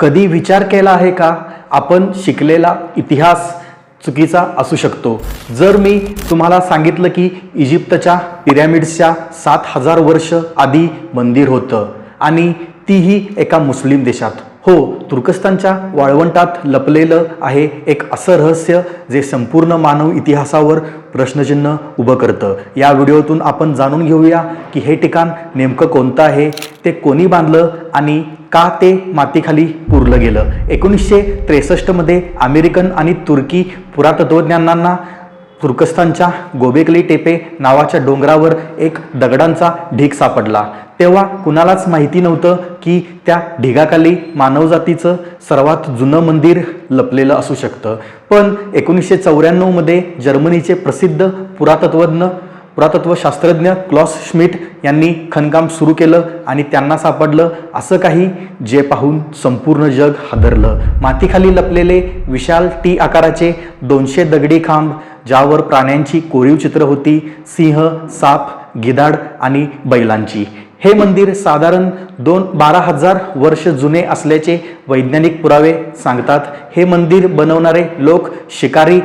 कधी विचार केला आहे का? आपण शिकलेला इतिहास चुकीचा असू शकतो. जर मी तुम्हाला सांगितलं की इजिप्तच्या पिरॅमिड्सच्या सात हजार वर्ष आधी मंदिर होतं आणि तीही एका मुस्लिम देशात. हो तुर्कस्तानच्या वाळवंटात लपलेलं आहे एक असं रहस्य जे संपूर्ण मानव इतिहासावर प्रश्नचिन्ह उभं करतं. या व्हिडिओतून आपण जाणून घेऊया की हे ठिकाण नेमकं कोणतं आहे ते कोणी बांधलं आणि का ते मातीखाली पुरलं गेलं. एकोणीसशे त्रेसष्टमध्ये अमेरिकन आणि तुर्की पुरातत्वज्ञानांना तुर्कस्तानच्या गोबेकली टेपे नावाच्या डोंगरावर एक दगडांचा ढीग सापडला. तेव्हा कुणालाच माहिती नव्हतं की त्या ढिगाखाली मानवजातीचं सर्वात जुनं मंदिर लपलेलं असू शकतं. पण एकोणीसशे चौऱ्याण्णवमध्ये जर्मनीचे प्रसिद्ध पुरातत्वज्ञ पुरातत्वशास्त्रज्ञ क्लॉस श्मिट यांनी खणकाम सुरू केलं आणि त्यांना सापडलं. असं काही जे पाहून संपूर्ण जग हादरलं. मातीखाली लपलेले विशाल टी आकाराचे दोनशे दगडी खांब ज्यावर प्राण्यांची कोरीव चित्र होती सिंह साप गिधाड आणि बैलांची. हे मंदिर साधारण दोन बारा हजार वर्ष जुने असल्याचे वैज्ञानिक पुरावे सांगतात. हे मंदिर बनवणारे लोक शिकारी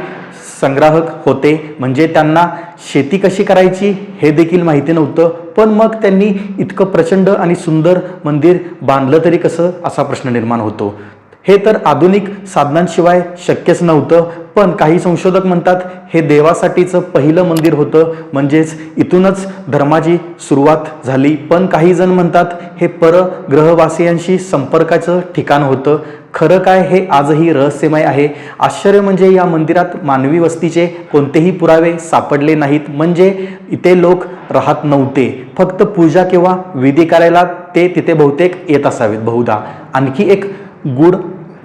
संग्राहक होते. म्हणजे त्यांना शेती कशी करायची हे देखील माहिती नव्हतं. पण मग त्यांनी इतकं प्रचंड आणि सुंदर मंदिर बांधलं तरी कसं? असा प्रश्न निर्माण होतो. हे तर आधुनिक साधनांशिवाय शक्यच नव्हतं पण काही संशोधक म्हणतात हे देवासाठीचं पहिलं मंदिर होतं म्हणजेच इथूनच धर्माची सुरुवात झाली. पण काही जण म्हणतात हे परग्रहवासियांशी संपर्काचं ठिकाण होतं. खरं काय हे आजही रहस्यमय आहे. आश्चर्य म्हणजे या मंदिरात मानवी वस्तीचे कोणतेही पुरावे सापडले नाहीत. म्हणजे इथे लोक राहत नव्हते. फक्त पूजा किंवा विधी करायला ते तिथे बहुतेक येत असावेत बहुधा. आणखी एक गूढ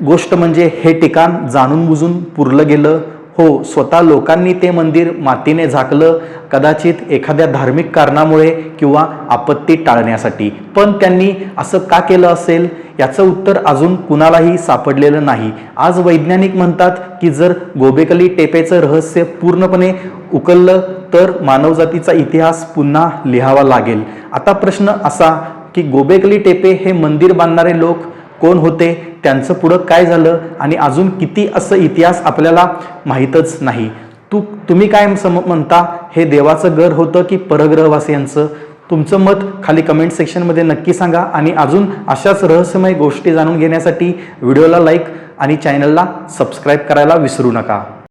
गोष्ट म्हणजे हे ठिकाण जाणून बुजून पुरलं गेलं. हो स्वतः लोकांनी ते मंदिर मातीने झाकलं कदाचित एखाद्या धार्मिक कारणामुळे किंवा आपत्ती टाळण्यासाठी. पण त्यांनी असं का केलं असेल? याचं उत्तर अजून कुणालाही सापडलेलं नाही. आज वैज्ञानिक म्हणतात की जर गोबेकली टेपेचं रहस्य पूर्णपणे उकललं तर मानवजातीचा इतिहास पुन्हा लिहावा लागेल. आता प्रश्न असा की गोबेकली टेपे हे मंदिर बांधणारे लोक कोण होते त्यांचं पुढं काय झालं आणि अजून किती असं इतिहास आपल्याला माहीतच नाही. तू तुम्ही काय सम म्हणता? हे देवाचं घर होतं की परग्रहवासियांचं? तुमचं मत खाली कमेंट सेक्शनमध्ये नक्की सांगा आणि अजून अशाच रहस्यमय गोष्टी जाणून घेण्यासाठी व्हिडिओला लाईक आणि चॅनलला सबस्क्राईब करायला विसरू नका.